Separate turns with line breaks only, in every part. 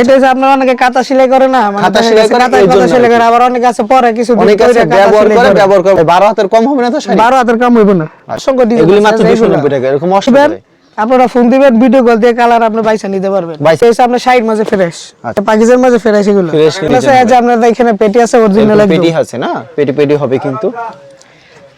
এটা হচ্ছে আপনার অনেকে কাঁথা সেলাই করে না মানে
কাঁথা সেলাই করে,
কাঁথা সেলাই করে আবার অনেকে আছে পরে কিছু
অনেক আছে ব্যবহার করে ব্যবহার করে। বারো হাতের কম হবে না তো শাড়ি
বারো হাতের কাম হইব না। অসংখ্য ডিজাইন
এগুলি মাত্র দুশো
এগুলো।
নব্বই টাকা এরকম অসংখ্য
আপনারা ফোন দিবেন ভিডিও কল দিয়ে কালার আপনি বাইসা নিতে পারবেন।
বাইসা।
আপনার সাইড মাঝে ফ্রেশ
আচ্ছা।
পাকিজের মাঝে ফ্রেশ এগুলো। এগুলো আছে, এখানে পেটি আছে অরিজিনাল
পেটি আছে না? পেটি পেটি হবে কিন্তু।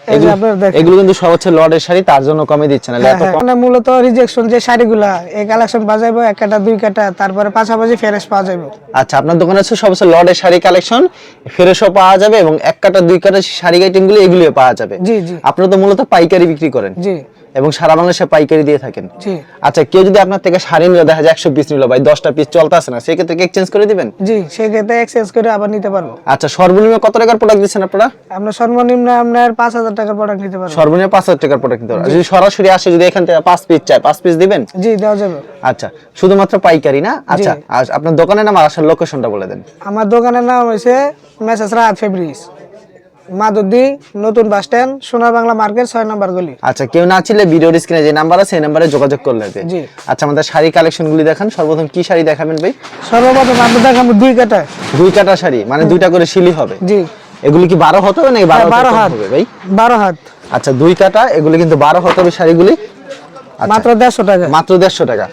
এগুলো- এগুলো কিন্তু সব হচ্ছে লর্ডের শাড়ি তার জন্য কমে দিচ্ছে না।
হ্যাঁ, হ্যাঁ। মানে মূলত রিজেকশন যে শাড়িগুলা এই কালেকশন বাজাইবো এক কাটা দুই কাটা তারপরে পাশাপাশি ফেরেশ পাওয়া যাবে
আচ্ছা আপনার দোকানে আছে সব হচ্ছে লর্ডের শাড়ি কালেকশন ফেরেশও পাওয়া যাবে এবং এক কাটা দুই কাটা শাড়ি আইটেমগুলো এগুলিও পাওয়া যাবে।
জি জি।
আপনারা তো মূলত পাইকারি বিক্রি করেন।
জি।
এবং সারা বাংলাদেশে পাইকারি দিয়ে থাকেন। আচ্ছা কেউ যদি আপনার থেকে শাড়ি নিলে দেখা যায় একশো পিস নিল ভাই দশটা পিস চলতে আসে না সেক্ষেত্রে এক্সচেঞ্জ করে দিবেন?
জি সেক্ষেত্রে এক্সচেঞ্জ করে আবার নিতে পারব।
আচ্ছা সর্বনিম্ন কত টাকার প্রোডাক্ট দিচ্ছেন আপনারা?
আপনার সর্বনিম্ন আপনার পাঁচ হাজার টাকার প্রোডাক্ট নিতে পারব।
সর্বনিম্ন পাঁচ হাজার টাকার প্রোডাক্ট নিতে পারবেন যদি সরাসরি আসে যদি এখান থেকে পাঁচ পিস চাই পাঁচ পিস দিবেন?
জি দেওয়া যাবে।
আচ্ছা শুধুমাত্র পাইকারি না? আচ্ছা আর আপনার দোকানের নাম আর আসার লোকেশনটা বলে দেন।
আমার দোকানের নাম হয়েছে মেসেজ রাত ফেব্রিক্স মাদুদি নতুন বাস স্ট্যান্ড সোনার বাংলা মার্কেট ছয় নম্বর গলি।
আচ্ছা কেউ না ছিলে ভিডিওর স্ক্রিনে যে নাম্বার আছে সেই নাম্বারে যোগাযোগ
জি।
আচ্ছা আমাদের শাড়ি দেখান। সর্বপ্রথম কি শাড়ি দেখাবেন ভাই?
সর্বপ্রথম দেখাবো দুই কাটা।
দুই কাটা শাড়ি মানে দুইটা করে শিলি হবে।
জি।
এগুলি কি বারো হতে হবে নাকি বারো
হ্যাঁ,
হাত। হবে ভাই?
বারো হাত।
আচ্ছা দুই কাটা এগুলি কিন্তু বারো হতে হবে শাড়িগুলি। আচ্ছা,
মাত্র দেড়শো টাকা।
মাত্র দেড়শো টাকা।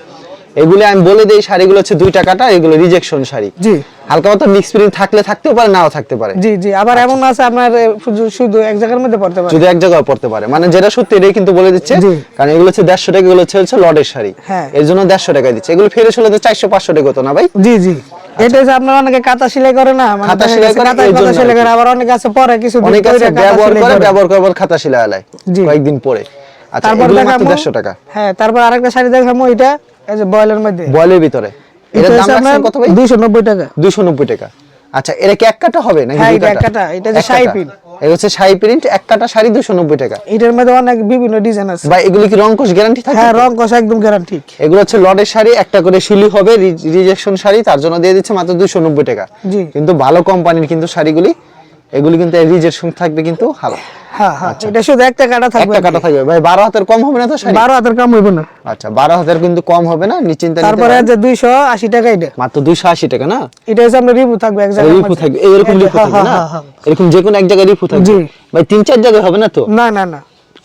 এগুলি আমি বলে দিই শাড়িগুলো হচ্ছে দুইটা কাটা এগুলো রিজেকশন শাড়ি।
জি।
হালকা মতো মিক্স প্রিন্ট থাকলে থাকতেও পারে নাও থাকতে পারে।
জি জি আবার এমন আছে আপনার শুধু- শুধু এক জায়গার মধ্যে পড়তে পারে।
যদি এক জায়গায় পড়তে পারে। মানে যেটা সত্যি এটাই কিন্তু বলে দিচ্ছে কারণ এগুলো হচ্ছে দেড়শো টাকা এগুলো হচ্ছে লডের শাড়ি।
হ্যাঁ।
এর জন্য দেড়শো টাকা দিচ্ছে। এগুলো ফেরত হলে তো চারশো পাঁচশো টাকা হতো না ভাই?
জি জি। এটা হচ্ছে আপনার অনেকে কাঁথা সেলাই করে না মানে
কাঁথা সেলাই করে,
কাঁথা সেলাই করে আবার অনেকে আছে পরে কিছু
অনেক আছে ব্যবহার
সেলাই
করে। ব্যবহার করে খাতা শিলা আলায়।
জি।
কয়েকদিন পরে। আচ্ছা
তারপর
এগুলো মাত্র
দেখাবো
দেড়শো টাকা।
হ্যাঁ তারপর আরেকটা শাড়ি দেখাবো এটা এই যে বয়লের মধ্যে।
বয়লের ভিতরে। এটার দাম রাখছেন কত ভাই?
দুইশো নব্বই টাকা।
দুইশো নব্বই টাকা। আচ্ছা এটা কি এক কাটা হবে নাকি
হ্যাঁ, এটা এক কাটা, এটা যে শাড়ি
কাটা। এটা হচ্ছে শাড়ি প্রিন্ট এক কাটা শাড়ি দুশো নব্বই টাকা।
এটার মধ্যে অনেক বিভিন্ন ডিজাইন আছে।
ভাই এগুলি কি রং কোশ গ্যারান্টি থাকে?
হ্যাঁ রং কষা একদম গ্যারান্টি
এগুলো হচ্ছে শাড়ি একটা করে শিলি হবে রিজেকশন শাড়ি তার জন্য দিয়ে দিচ্ছে মাত্র দুশো নব্বই টাকা।
জি।
কিন্তু ভালো কোম্পানির কিন্তু শাড়িগুলি এগুলি কিন্তু রিজেকশন থাকবে কিন্তু ভালো
হ্যাঁ হ্যাঁ এটা শুধু একটা কাটা থাকবে
একটা কাটা থাকবে। ভাই বারো হাতের কম হবে না তো শাড়ি?
বারো হাতের কম হইব না।
আচ্ছা বারো হাতের কিন্তু কম হবে না নিশ্চিন্তে
তারপরে যে দুইশো আশি টাকা এটা।
মাত্র দুইশো আশি টাকা না?
এটা হচ্ছে আপনার রিভিউ থাকবে এক জায়গায়
রিফু থাকবে এরকম রিফু
হ্যাঁ,
থাকবে না? এরকম যে কোনো এক জায়গায় রিফু থাকবে।
জি।
ভাই তিন চার জায়গায় হবে না তো?
না না না।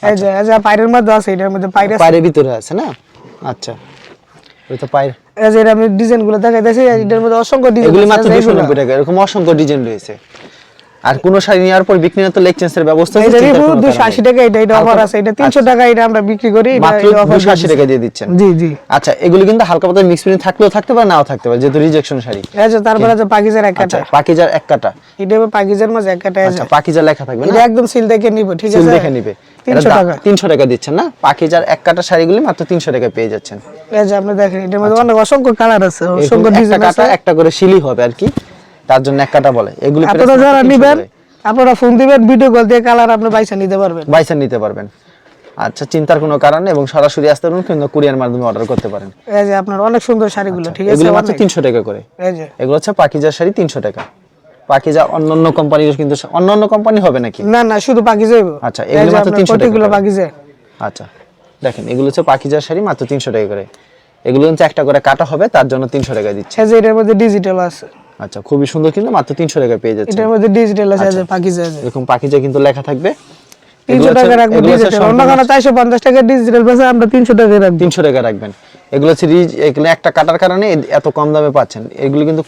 এই যে এই যে পাইরের মধ্যে আছে এটার মধ্যে পাইর আছে।
ভিতরে আছে না? আচ্ছা। ওই তো পায়ের।
এই যে আমি ডিজাইনগুলো দেখাইতেছি এটার মধ্যে অসংখ্য ডিজাইন
এগুলি মাত্র টাকা এরকম অসংখ্য ডিজাইন রয়েছে। আর কোন শাড়ি নেওয়ার পর বিক্রি না তো এক্সচেঞ্জের ব্যবস্থা আছে
এটা
কারণ
আশি
নেই।
টাকা এটা এটা অফার আছে। এটা তিনশো টাকা এটা আমরা বিক্রি করি
মাত্র
এটা offer
দুশো আশি
দিতেছি।
টাকা দিয়ে দিচ্ছেন।
জি জি।
আচ্ছা এগুলি কিন্তু হালকা পাতলা মিক্স প্রিন্ট থাকলেও থাকতে পারে নাও থাকতে পারে যেহেতু রিজেকশন শাড়ি।
এই যে তারপরে যে পাকিজের এক
আচ্ছা
কাটা
পাকিজার এক কাটা।
এটা পাকিজের মাঝে এক কাটা
আচ্ছা পাকিজার লেখা থাকবে না?
এটা একদম সিল দেখে নিব ঠিক আছে
সিল
আছে?
দেখে নিবে।
তিনশো টাকা।
তিনশো টাকা দিচ্ছেন না? পাকিজার এক কাটা শাড়িগুলি মাত্র তিনশো টাকা পেয়ে যাচ্ছেন।
এই যে আপনি দেখেন এটার মধ্যে অনেক অসংখ্য কালার আছে অসংখ্য
একটা
ডিজাইন আছে।
একটা করে শিলি হবে আর কি। তার জন্য এক কাটা বলে। এগুলি
আপনারা যারা নিবেন আপনারা ফোন দিবেন ভিডিও কল দিয়ে কালার আপনি বাইসা নিতে পারবেন।
বাইসান নিতে পারবেন। আচ্ছা চিন্তার কোনো কারণ নেই এবং সরাসরি আসতে পারবেন কিন্তু কুরিয়ার মাধ্যমে অর্ডার করতে পারেন।
এই যে আপনার অনেক সুন্দর শাড়িগুলো ঠিক আছে
এগুলো মাত্র
অনেক।
তিনশো টাকা করে।
এই যে।
এগুলো হচ্ছে পাকিজার শাড়ি তিনশো টাকা। পাকিজা অন্যান্য কোম্পানির কিন্তু অন্যান্য কোম্পানি হবে নাকি?
না না শুধু পাকিজা হইব
আচ্ছা, এগুলো মাত্র 300 টাকা করে।
পাকিজা।
আচ্ছা দেখেন এগুলো হচ্ছে পাকিজার শাড়ি মাত্র তিনশো টাকা করে। এগুলো হচ্ছে একটা করে কাটা হবে তার জন্য তিনশো টাকা দিচ্ছে।
এই যে এটার মধ্যে ডিজিটাল আছে।
আচ্ছা খুবই সুন্দর কিন্তু মাত্র তিনশো টাকা পেয়ে যাচ্ছে
এটার মধ্যে ডিজিটাল আছে এই
আচ্ছা।
পাকিজা আছে।
এরকম পাকিজা কিন্তু লেখা থাকবে।
তিনশো টাকা রাখবেন ডিজিটাল অন্য কোনো চারশো পঞ্চাশ টাকা ডিজিটাল পেছে আমরা তিনশো টাকা রাখব।
তিনশো টাকা রাখবেন। এগুলো হচ্ছে রিজ এগুলো একটা কাটার কারণে এত কম দামে পাচ্ছেন। এগুলো কিন্তু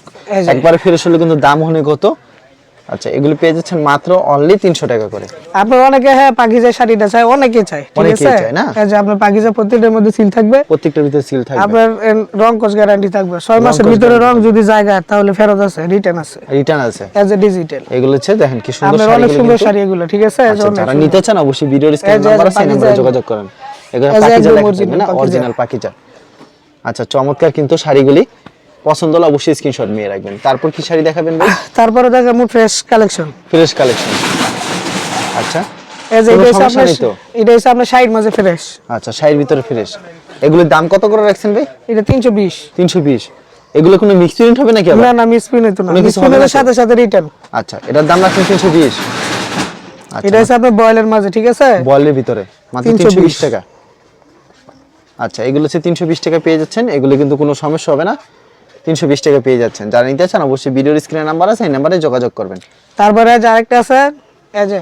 একবার ফেরত হলে কিন্তু দাম অনেক হতো। আচ্ছা এগুলো পেয়ে যাচ্ছেন মাত্র অনলি তিনশো টাকা করে।
আপনার অনেকে হ্যাঁ পাকিজা শাড়িটা চাই অনেকে চাই ঠিক
অনেকেই
আছে?
না?
যে আপনার পাকিজা প্রত্যেকটার মধ্যে সিল থাকবে।
প্রত্যেকটার ভিতরে সিল থাকবে।
আপনার রং কস গ্যারান্টি থাকবে। ছয় মাসের ভিতরে রং যদি জায়গা তাহলে ফেরত আছে রিটার্ন আছে।
রিটার্ন আছে।
এজ এ ডিজিটাল
এগুলো হচ্ছে দেখেন কি সুন্দর
আপনার অনেক সুন্দর শাড়ি এগুলো ঠিক আছে?
আচ্ছা, যারা নিতে চান অবশ্যই ভিডিওর স্ক্রিন নাম্বার আছে নাম্বারে যোগাযোগ করেন। এগুলো পাকিজা
original
না অরিজিনাল পাকিজা। আচ্ছা চমৎকার কিন্তু শাড়িগুলি। পছন্দ হলে অবশ্যই স্ক্রিনশট নিয়ে রাখবেন। তারপর কি শাড়ি দেখাবেন ভাই?
তারপরে দেখাবো ফ্রেশ কালেকশন
ফ্রেশ কালেকশন আচ্ছা।
এই যে এটা আপনার
তো?
এটা হচ্ছে আপনার সাইড মাঝে ফ্রেশ
আচ্ছা শাড়ির ভিতরে ফ্রেশ এগুলোর দাম কত করে রাখছেন ভাই?
এটা তিনশো বিশ।
তিনশো বিশ। এগুলো কোনো মিক্স প্রিন্ট হবে নাকি
না না মিস পিন হইতো না।
তো?
সাথে সাথে রিটার্ন
আচ্ছা এটার দাম রাখছেন তিনশো বিশ। আচ্ছা।
এটা হচ্ছে আপনার বয়েলের মাঝে ঠিক আছে?
বয়েলের ভিতরে। মাত্র
320
তিনশো বিশ টাকা। আচ্ছা এগুলো হচ্ছে তিনশো বিশ টাকা পেয়ে যাচ্ছেন। এগুলো কিন্তু কোনো সমস্যা হবে না। তিনশো বিশ টাকা পেয়ে যাচ্ছেন। যারা নিতে চান অবশ্যই ভিডিওর স্ক্রিনে নাম্বার আছে এই নাম্বারে যোগাযোগ করবেন।
তারপরে যে আরেকটা আছে এই যে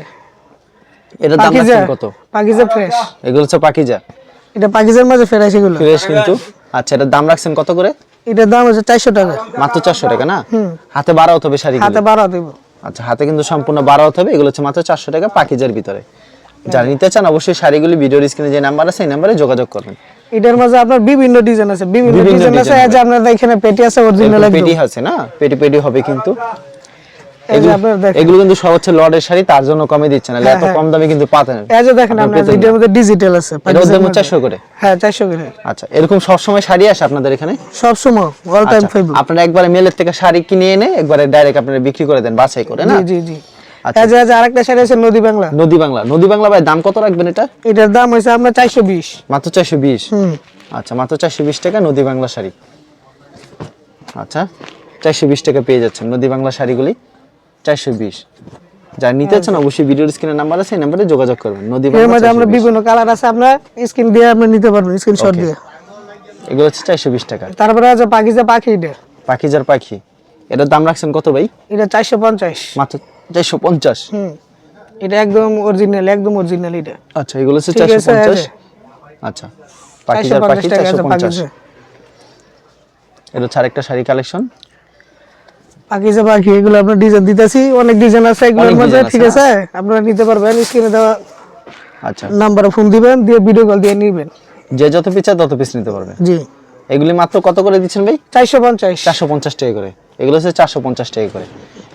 এটার দাম রাখছেন কত?
পাকিজা ফ্রেশ
এগুলো হচ্ছে পাকিজা।
এটা পাকিজার মাঝে ফ্রেশ এগুলো।
ফ্রেশ কিন্তু। আচ্ছা এটার দাম রাখছেন কত করে?
এটার দাম হচ্ছে চারশো টাকা।
মাত্র চারশো টাকা না? হাতে বারো হতে হবে শাড়ি
হাতে বারো দেবো।
আচ্ছা হাতে কিন্তু সম্পূর্ণ হতে হবে এগুলো হচ্ছে মাত্র চারশো টাকা পাকিজার ভিতরে। যারা নিতে চান অবশ্যই শাড়িগুলি ভিডিওর স্ক্রিনে যে নাম্বার আছে এই নাম্বারে যোগাযোগ করবেন।
এটার মাঝে আপনার বিভিন্ন ডিজাইন আছে। বিভিন্ন ডিজাইন আছে এই যে আপনার এখানে পেটি আছে অরিজিনাল একদম।
পেটি আছে না? পেটি পেটি হবে কিন্তু। এগুলো কিন্তু সব হচ্ছে লডের শাড়ি তার জন্য কমে দিচ্ছে না। এত কম দামে কিন্তু পাতেন
এই যে দেখেন আপনার এটার মধ্যে ডিজিটাল আছে
এটার দাম
মধ্যে।
চারশো করে?
হ্যাঁ চারশো করে।
আচ্ছা এরকম সবসময় শাড়ি আসে আপনাদের এখানে?
সব সময় অল টাইম ফেব্রুয়ারি
আপনারা একবারে মেলের থেকে শাড়ি কিনে এনে একবারে ডাইরেক্ট আপনারা বিক্রি করে দেন বাছাই করে না?
জি জি জি।
আচ্ছা।
এই যে এই যে আরেকটা শাড়ি আছে নদী বাংলা।
নদী বাংলা। নদী বাংলা ভাই দাম কত রাখবেন এটা?
এটার দাম হয়েছে আপনার চারশো বিশ।
মাত্র চারশো বিশ?
হুম।
আচ্ছা মাত্র চারশো বিশ টাকা নদী বাংলা শাড়ি। আচ্ছা চারশো বিশ টাকা পেয়ে যাচ্ছেন নদী বাংলা শাড়িগুলি। চারশো বিশ। যারা নিতে চান অবশ্যই ভিডিওর নাম্বার আছে এই নাম্বারে যোগাযোগ করবেন। নদী
এর
বাংলা
মধ্যে আমরা বিভিন্ন কালার আছে আপনার স্ক্রিন দিয়ে আপনি নিতে পারবেন স্ক্রিনশট
Okay.
দিয়ে।
এগুলো হচ্ছে চারশো বিশ টাকা।
তারপরে আছে পাখিজা পাখি এটা
পাখিজার পাখি। এটার দাম রাখছেন কত ভাই?
এটা চারশো পঞ্চাশ।
মাত্র চারশো পঞ্চাশ।
এটা একদম অরিজিনাল একদম অরিজিনাল এটা।
আচ্ছা এগুলো হচ্ছে চারশো পঞ্চাশ। আচ্ছা পাখিজার পাখি চারশো পঞ্চাশ। এটা হচ্ছে আরেকটা শাড়ি কালেকশন
পাখিজা পাখি এগুলো আপনার ডিজাইন দিতেছি অনেক ডিজাইন আছে এগুলোর মধ্যে ঠিক
আছে,
আছে? আপনারা নিতে পারবেন স্ক্রিনে দেওয়া
আচ্ছা।
নাম্বারে ফোন দিবেন দিয়ে ভিডিও কল দিয়ে নিবেন।
যে যত পিস তত পিস নিতে পারবেন
জি।
এগুলি মাত্র কত করে দিচ্ছেন ভাই?
চারশো পঞ্চাশ।
চারশো পঞ্চাশ টাকা করে। এগুলো হচ্ছে চারশো পঞ্চাশ টাকা করে।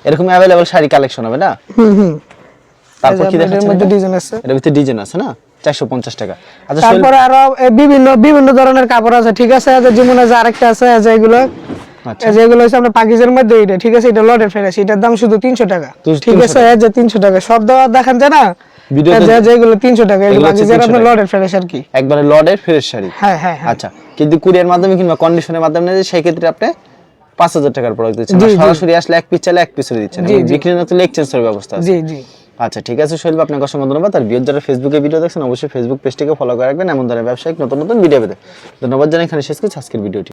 এরকম অ্যাভেলেবল শাড়ি কালেকশন হবে না? তারপর কি দেখাচ্ছেন
মধ্যে ডিজাইন আছে।
এটার ভিতরে ডিজাইন আছে না? চারশো পঞ্চাশ টাকা। আচ্ছা
তারপরে আরও বিভিন্ন বিভিন্ন ধরনের কাপড় আছে ঠিক আছে? যে যেমন আরেকটা আছে যে এগুলো।
আচ্ছা।
এই হচ্ছে আপনার পাকিজের মধ্যে এটা ঠিক আছে? এটা লটের ফেরাস এটার দাম শুধু তিনশো টাকা। ঠিক আছে? যে তিনশো টাকা। সব দেওয়া দেখেন যায় না?
ভিডিওতে-
এই যে এই যে এগুলো তিনশো টাকা এগুলো
এগুলো
পাকিজের আপনার লটের ফেরাস আর কি।
একবারে লডের ফ্রেশ শাড়ি।
হ্যাঁ হ্যাঁ হ্যাঁ।
আচ্ছা কিন্তু কুরিয়ার মাধ্যমে কিংবা কন্ডিশনের মাধ্যমে সেই ক্ষেত্রে আপনি পাঁচ হাজার টাকার প্রোডাক্ট দিচ্ছেন। সরাসরি আসলে এক পিস চাইলে এক পিস দিচ্ছেন। বিক্রি না তুলে এক্সচেঞ্জের ব্যবস্থা আছে।
জি জি।
আচ্ছা ঠিক আছে শৈল আপনাকে অসংখ্য ধন্যবাদ। আর বিয়োগ যারা ফেসবুকে ভিডিও দেখছেন অবশ্যই ফেসবুক পেজটিকে ফলো করে রাখবেন। এমন ধরনের ব্যবসায়িক নতুন নতুন ভিডিও পেতে। ধন্যবাদ জানাই এখানে শেষ করছি। আজকের ভিডিওটি